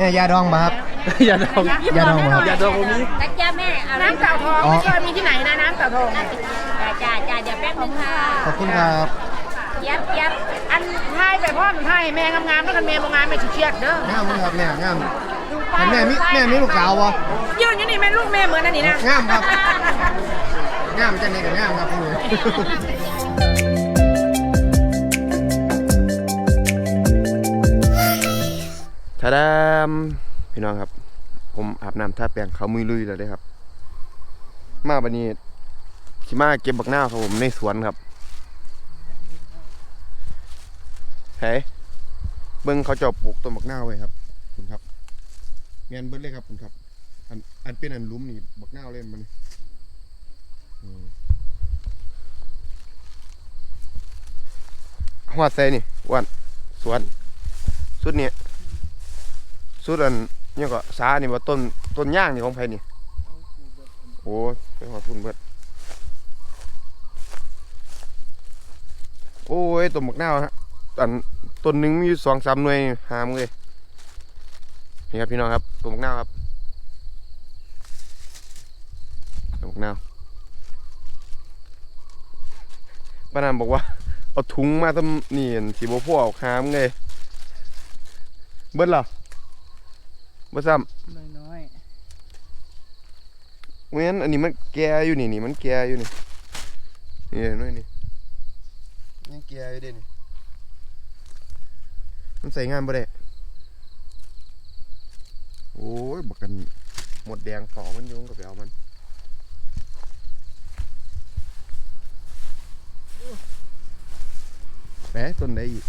แม่ยาดองมาครับ อย่าดองยาดองมาครับ อย่าดองผมนี้นักจ้าแม่เอาน้ำเต่าทองอ๋อ ไม่เคยมีที่ไหนนะน้ำเต่าทองจ้าจ้าจ้าเดี๋ยวแป๊บนึงค่ะขอบคุณครับเย็บเย็บอันไทยไปพ่อมันไทยแม่งามๆแล้วกันแม่บ่งามแม่สิเครียดเด้องามมั้ครับแม่งามเห็นแม่มิแม่มีลูกสาวบ่ยืนอยู่นี่แม่ลูกแม่เหมือนอันนี้นะ งามครับ งามจังนี่ก็งามครับพี่ ทาดามพี่น้องครับ ผมอาบน้ำท่าแปรงเขามือลุยแล้วเด้ครับ มาบันนี้สิมาเก็บบักหน้าครับผมในสวนครับเฮ้เบิ่งเขาเจะปลูกต้นบักหน้าไว้ครับคุณครับแมนเบิ้งเลยครับคุณครับ อันอันเป็นอันลุ้มนี่บักหน้าเล่นมันหัวใส่นี่วันสวนสุดนี่ สุดอันนี่ก็สานี่ว่าต้นต้นย่างนี่ของไผนี่โอ้ไปหอดทุนเบิดโอ้ยต้นบักนาวฮะอันต้นหนึ่งมีสองสามหน่วยหามเลยนี่ครับพี่น้องครับต้นบักนาวครับต้นบักนาวป้านามบอกว่าเอาถุงมาทำนี่อันสีโบพ่อเอาหามเลยเบิดเหรอ เบิดซ้ำน้อยเว้นอันนี้มันแก่อยู่นี่นี่มันแก่อยู่นี่นี่น้อยนี่ยังแก่อยู่เด้นี่มันใส่งานบ่ได้โอ้ยบักกันหมดแดงฝอมันอยุ่งกับไปเอามันแปะต้นใดอีก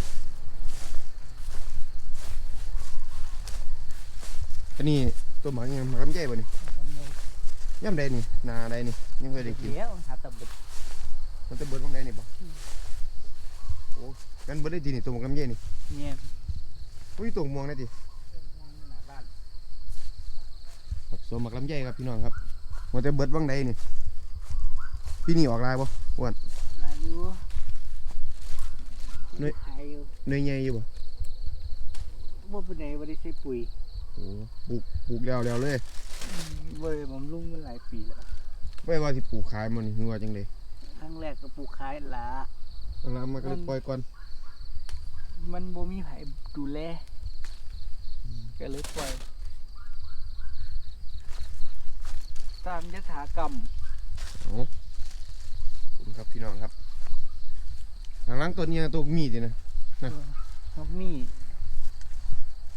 อันนี้ต้นหมากยังหมากลำไยบ่นี่ย่ำใดนี่นาใดนี่ยังเคยได้กินเดี๋ยวหาตะบึดมันจะเบิดตรงใดนี่บ่โอ้กันเบิดได้ทีนี่ตัวหมกลำไยนี่เนี่ยอุ้ยตัวม่วงได้ทีครับสวนหมกลำไยครับพี่น้องครับมันจะเบิดวังใดนี่พี่นี่ออกลายบ่อ้วนอายุหน่วยอายุหน่วยใหญ่อยู่บ่บ่เป็นไหนบ่ได้ใช้ปุ๋ยโอ้ ปลูกปลูกแล้วแล้วเลยบ่ได้บำรุงมันหลายปีแล้วไว้ว่าสิปลูกขายมันนี่ว่าจังได๋ครั้งแรกก็ปลูกขายละแล้วมันก็เลยปล่อยก่อน มันบ่มีไผดูแลก็เลยปล่อยตามยถากรรมโอ้ขอบคุณครับพี่น้องครับทางหล่างต้นเนี้ตัวมีดนี่นะครับนี่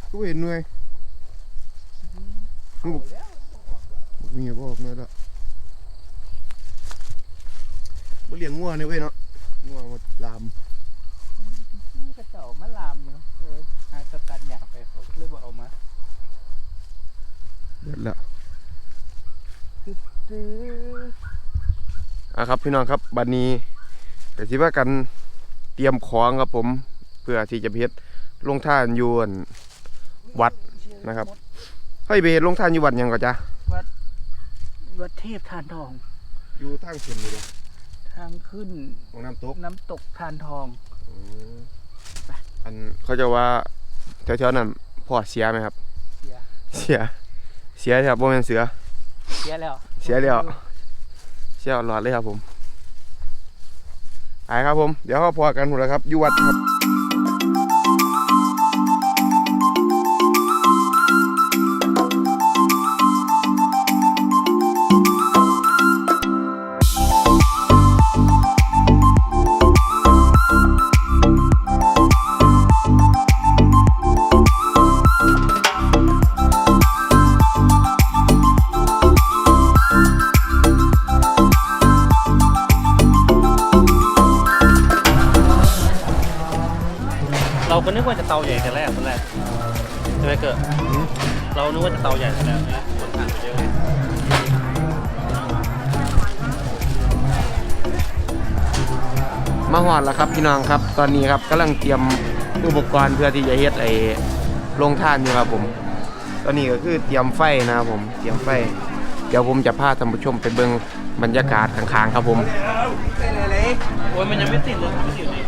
กูเห็นหน่วยเอาแล้วบ่ มีบ่ออกเนื้อละบ่เลี้ยงงัวนี่เว้ยเนาะงัวหมดลามนี่กระเจ้ามาลามอยู่เออหาสตันอยากไปเขาก็เลยบ่เอามาเบิดละซื้ออะครับพี่น้องครับบัดนี้ก็สิว่ากันเตรียมของครับผม เพื่อที่จะไปเฮ็ดลงท่านอยู่อั่นวัดนะครับ เฮ้ยไปเฮ็ดลงท่านอยู่วัดหยังก็จ้ะวัดเทพทานทอง อยู่ทางขึ้นนี่เด้อทางขึ้นของน้ำตกน้ำตกทานทองอันเขาจะว่าแถวๆนั้นพ่อเสียไหมครับ เสีย เสีย เสียครับบ่แม่นเสือ เสียแล้วเสียแล้ว เสียหลอดเลยครับผมไปครับผม เดี๋ยวเขาพอกันหมดแล้วครับอยู่วัดครับ มาหอดแล้วครับพี่น้องครับตอนนี้ครับกำลังเตรียมอุปกรณ์เพื่อที่จะเฮ็ดไอ้โรงทานอยู่ครับผม ตอนนี้ก็คือเตรียมไฟนะครับผมเตรียมไฟ เดี๋ยวผมจะพาท่านผู้ชมไปเบิ่งบรรยากาศข้างๆครับผมโอ้ยมันยังไม่ติดเลยไม่ติดเลย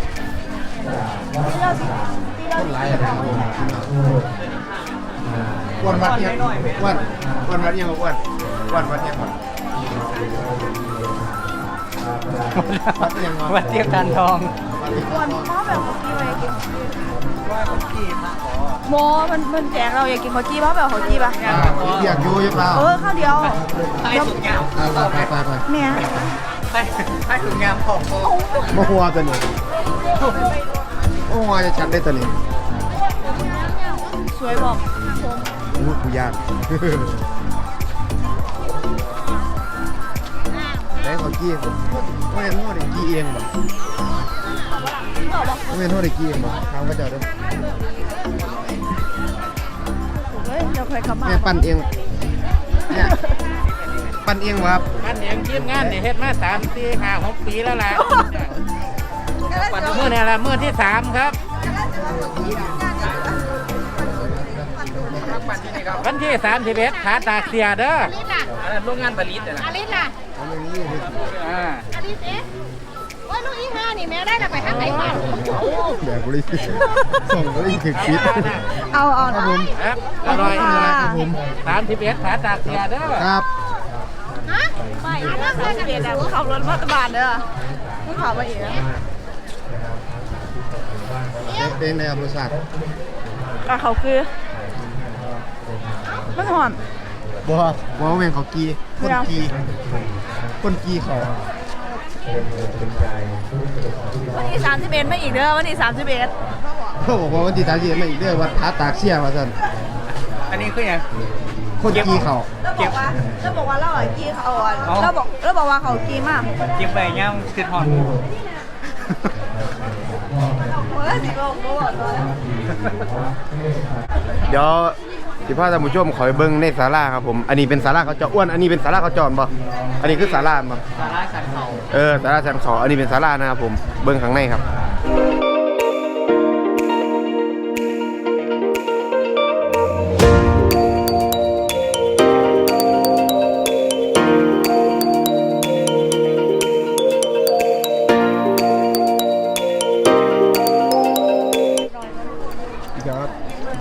ต้นไม้อะไรครันวัดยังอ้วนอ้วนวัดยังอ้วนอ้วนวันวัดยังอ้วน วัดเทียบตันทองวันพ่อแบบเขาจี้ไปกินว่าคนกี่พระโมมันมันแจกเราอยากกินขาจี้พ่อแบบขาจี้ปะอยากอยู่ยังเปล่าเออข้าวเดียวให้สุดงามไปไปไปไปเนี่ยให้ให้สุดงามของพ่อมาหัวตัวนี้โอ้ยจะชัดได้ตัวนี้สวยบอกอู้กูยาก ได้เขากี้ผมไม่เห็นเขาได้กี้เองบ่ไม่เห็นเขาได้กี้เองบ่ทำก็จะด้วยเฮ้ยเราเคยขับมาแม่ปั้นเองเนี่ยปั้นเองวะครับอันเองทีมงานเนี่ยเฮ็ดมาสามสี่ห้าหกปีแล้วล่ะปัดมือเนี่ยละเมื่อที่สามครับวันที่สามสิบเอ็ดขาตากเสียเด้อ อันนั้นโรงงานผลิตนะอาลิล่ะเอาอย่างนี้เลยอ่าอาลิเอ๊ะว่าลูกอีห้านี่แม่ได้แต่ไปทางไหนบ้างเดี๋ยวกูรีบส่งกูรีบถึงคิดเอาเอาครับผมครับอร่อยครับผมสามสิบเอ็ดขาตากเสียเด้อครับฮะไปอันนั้นเคยเปลี่ยนแต่ว่าขับรถมาตบานเด้อมึงขับมาอีกแล้วเป็นในบริษัทอะเขาคือมันหอม บัวบัวแม่งเขากีคนกีคนกีเขาวันที่สามสิบเอ็ดไม่อีกเด้อวันที่สามสิบเอ็ดเขาบอกว่าวันที่ตาเสียมาอีกเด้อวัดท้าตากเสียมาสั่นอันนี้คืออย่างคนกีเขาแล้วบอกว่าแล้วบอกว่าเราอะกีเขาอะอ๋อแล้วบอกแล้วบอกว่าเขากีมากเก็บไปย่างคือหอนเฮ้ยสิบอกบอกเลยเดี๋ยว สิพาท่านผู้ชมขอยเบิ้งในศาลาครับผม อันนี้เป็นศาลาเขาเจาะอ้วน อันนี้เป็นศาลาเขาจอนบ่อันนี้คือศาลาบ่สาระสันเขาเออศาลาแซมเขาอันนี้เป็นศาลานะครับผม เบิ้งข้างในครับเดี๋ยว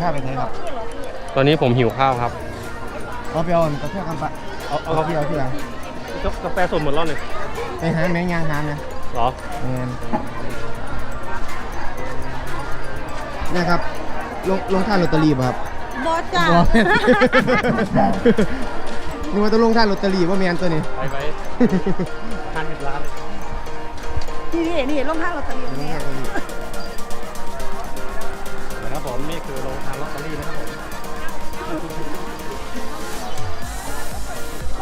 ข้าไปไหนครับ ตอนนี้ผมหิวข้าวครับเอาไปเอากาแฟกันปะเอาเอาพี่เอาพี่เอากาแฟสดหมดแล้วเนี่ยไปหาแมงยางหาเนี่ยหรอแมนเนี่ยครับ ลงลงท่านลอตเตอรี่ป่ะครับบอจ้าบ่แม่นนึกว่าต้องลงท่านลอตเตอรี่ว่าแมนตัวนี้ไปไปทานเห็ดร้านเลยนี่นี่นี่ลงข้างเราตะลีลงเนี่ยท่านลอตเตอรี่นะครับผมนี่คือโรงทานลอตเตอรี่นะครับผม ไ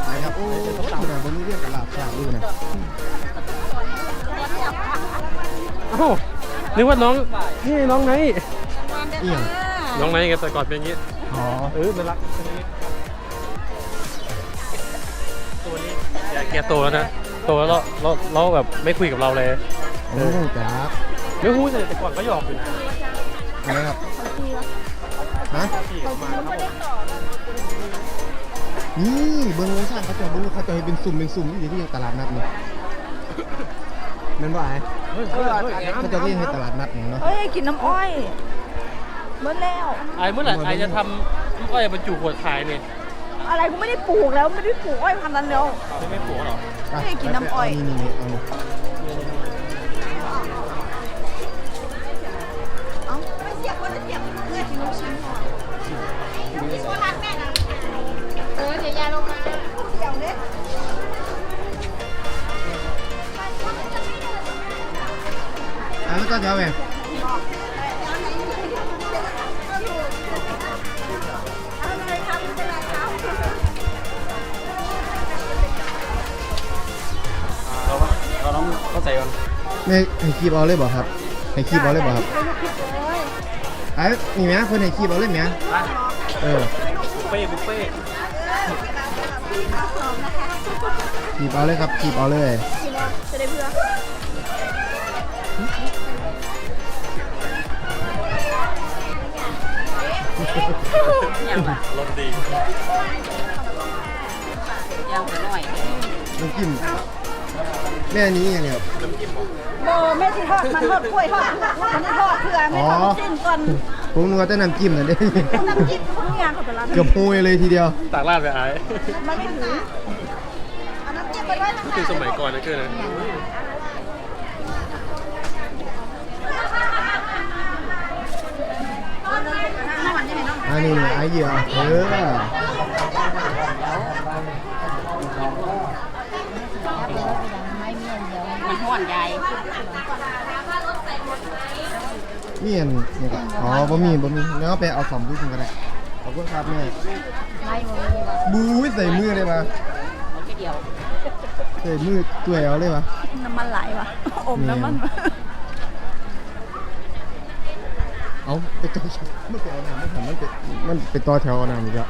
ปครับโอ้ยคุณอะบนนี้เรียกกระลาบชาดูนะอ้าวนึกว่าน้องนี่น้องไนท์เอี่ยงน้องไนท์ไงแต่ก่อนเป็นอย่างนี้อ๋อเออน่ารักเป็นอย่างนี้ตัวนี้แกแกโตแล้วนะโตแล้วเราเราเราแบบไม่คุยกับเราเลยโอ้ยจ้าบไม่พูดเลยแต่ก่อนก็หยอกอยู่นะอะไรครับ ฮะขี่ออกมาครับผมนี่เบิ้งลงท่านเขาจะเบิ้งเขาจะให้เป็นสุ่มเป็นสุ่มอยู่ที่ยังตลาดนัดนี่นั่นว่าไงเฮ้ยเฮ้ยเฮ้ยเขาจะเรียกให้ตลาดนัดนี่เนาะเฮ้ยกินน้ำอ้อยเมื่อแล้วไอ้เมื่อไหร่ไอ้จะทำลูกอ้อยบรรจุขวดขายเนี่ยอะไรกูไม่ได้ปลูกแล้วไม่ได้ปลูกอ้อยพันธุ์นั้นแล้วไม่ไม่ปลูกหรอไปไม่ได้กินน้ำอ้อยไปนี่นี่เอา เออเดี๋ยวยาลงมาเดี๋ยวเด้อะแล้วก็เดี๋ยวเองเราเราต้องเข้าใจกันให้ให้คีบเอาเลยบ่ครับให้คีบเอาเลยบ่ครับไอ้นี่แหม่เพิ่นให้คีบเอาเลยแหม่ เออบุฟเฟ่ต์บุฟเฟ่ต์คีบเอาเลยครับคีบเอาเลยจะได้เพื่อรสดีน้ำจิ้มแม่อันนี้ยังไงครับโบแม่ที่ทอดมันทอดกล้วยทอดมันทอดเพื่อแม่ทอดสิ้นก่อน ผมนึกว่าจะน้ำจิ้มนั่นเด้น้ำจิ้มทุกอย่างเขาไปร้านเกือบโฮยเลยทีเดียวตากลาดไปไอ้มันไม่ถือเอาน้ำจิ้มไปไว้ข้างหคือน้าสมัยก่อนนะเกินนะอันนี้ไอ้เหยื่อเออมันห่อนใหญ่ มีอันนี่ก็อ๋อบะหมี่บะหมี่แล้วก็ไปเอาสอมดูคุณก็ได้ขอบคุณครับแม่ไม่หมดเลยว่ะบูยใส่มือเลยปะเดียวใส่มือตัวเอาเลยปะน้ำมันไหลว่ะอมน้ำมันเอาไปต่อแถวมันไปเอาน้ำมันทำมันไปมันไปต่อแถวเอาน้ำอีกแล้ว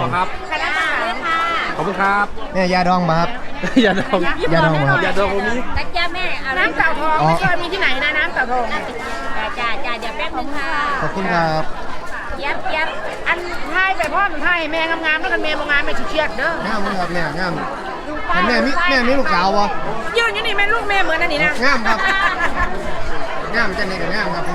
น้ำมะขามเหรอครับขอบคุณครับแม่ยาดองมาครับ อย่าดองยาดองมาครับ อย่าดองผมนี้ตักจ้าแม่น้ำเต่าทองไม่เคยมีที่ไหนนะน้ำเต่าทองจ้าจ้าจ้าเดี๋ยวแป๊บนึงค่ะขอบคุณครับเย็บเย็บอันไทยไปพ่อมันไทยแม่งามๆแล้วกันแม่บ่งามแม่ชิเชียดเด้องามมั้งครับแม่งามแต่แม่มีแม่มีลูกสาววะยืนอยู่นี่แม่ลูกแม่เหมือนอันนี้นะงามครับงามจังเลยกับงามครับพี่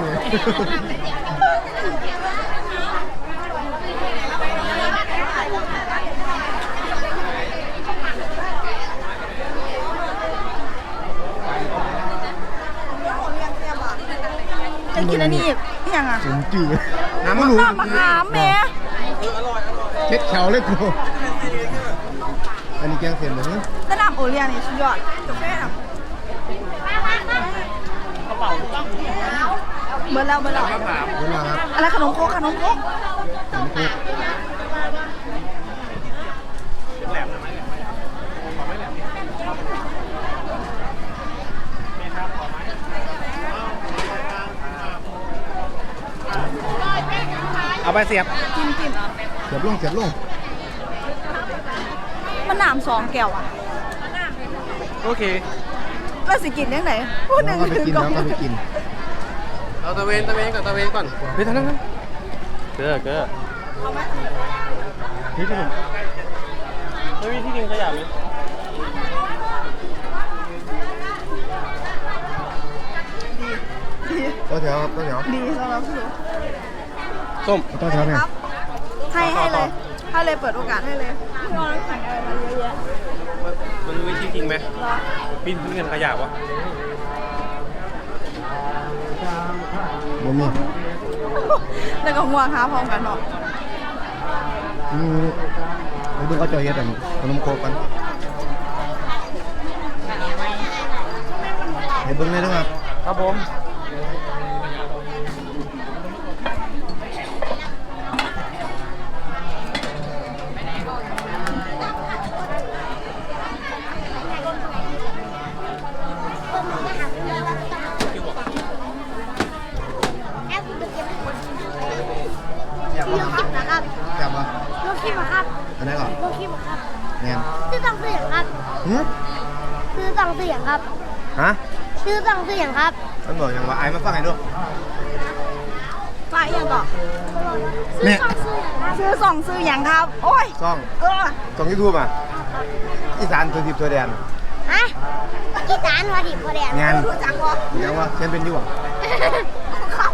จะกินอันนี้อีกยังอะ ผมจืดน้ำมะน้ำมะขามแม่เช็ดแถวเลยกูอันนี้แกงเสียนเหรอแต่น้ำโอเลี้ยงนี่สุดยอดกาแฟอะเบอร์แล้วเบอร์แล้วเวมาครับ อะไรขนมโคกขนมโคก ผมคุก เอาไปเสียบกินกินเสียบลงเสียบลงมันน้ำสองแก้วอะโอเคแล้วสิกินยังไงพูดหแล้นึ่วงก็ไปกินก่อแล้วก็ไปกินเอาตะเวนตะเวนก่อนตะเวนก่อนเฮ้ยท่านนั้นเกลือเกลือนี่ขนมไม่มีที่กินขยะไหมต่อแถวครับต่อแถวดีสำหรับพี่ ส้มต่อแถวเนี่ยครับให้ให้เลยให้เลยเปิดโอกาสให้เลยพี่น้องน้ำแข็งอะไรมาเยอะแยะมันมีที่ทิ้งไหมรอบินทิ้งเงินขยะวะบ่มีแล้วก็ง่วงหาพร้อมกันเนาะอืมไปเบิ่งเขาเจอเฮ็ดอันขนมโคกกันให้เบิ่งเลยนะครับครับผม แซ่บบ่ครับ นะครับ แซ่บบ่ ลูก คิมครับอันไหนก่อนลูกคิมครับแม่นชื่อตังเสียงครับหึชื่อตังเสียงครับฮะชื่อตังเสียงครับมันบอกยังว่าไอ้มาฟังให้ดูฝ่ายยังก่อนแม่ชื่อตังเสียงครับซื้อสองซื้ออย่างครับ โอ้ยซ่องเออซ่อง YouTube อะอีสานตัวทิพย์ตัวแดนฮะกีตาร์หัวดิบหัวแดงงานรู้จักบ่ยังว่าเช่นเป็นอยู่อะครับ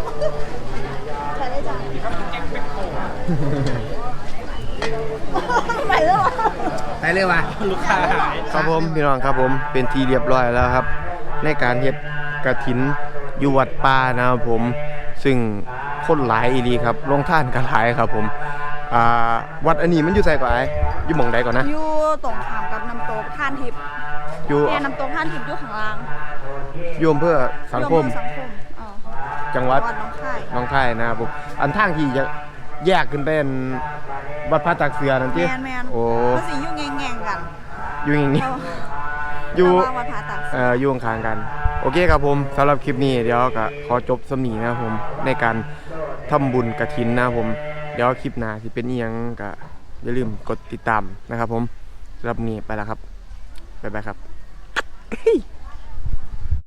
ใช่ ได้จ้ะไปแล้วเหรอไปเลยว่ะลูกค้าหายครับผมพี่น้องครับผมเป็นทีเรียบร้อยแล้วครับ ในการเฮ็ดกระถินอยู่วัดป่านะครับผม ซึ่งคนหลายอีหลีครับลงท่านกันหลายครับผมอ่าวัดอันนี้มันอยู่ไสก่อนไอ้อยู่หม่องใดก่อนนะ อยู่ตรงข้ามกับน้ำตกท่านทิพย์อยู่แม่น้ำตกท่านทิพย์อยู่ข้างล่างอยู่อำเภอสังคม อยู่อำเภอสังคมอ๋อจังหวัด วัดหน้องค่ายหน้องคายนะครับผมอันทางที่จะแยกขึ้นเป็น วัดพระตักเสือนั่นแมตินแมนโอ้ก็สิอยู่แง่งๆกันอยู่อย่างนี้ เราอยู่ระหว่างวัดผาตักเอ่ออยู่ข้างๆกัน โอเคครับผมสำหรับคลิปนี้เดี๋ยวก็ขอจบสำนีนะครับผมในการทำบุญกระถินนะครับผม เดี๋ยวคลิปหน้าที่เป็นอีหยังก็อย่าลืมกดติดตามนะครับผมสำหรับวันนี้ไปแล้วครับบ๊ายบายครับ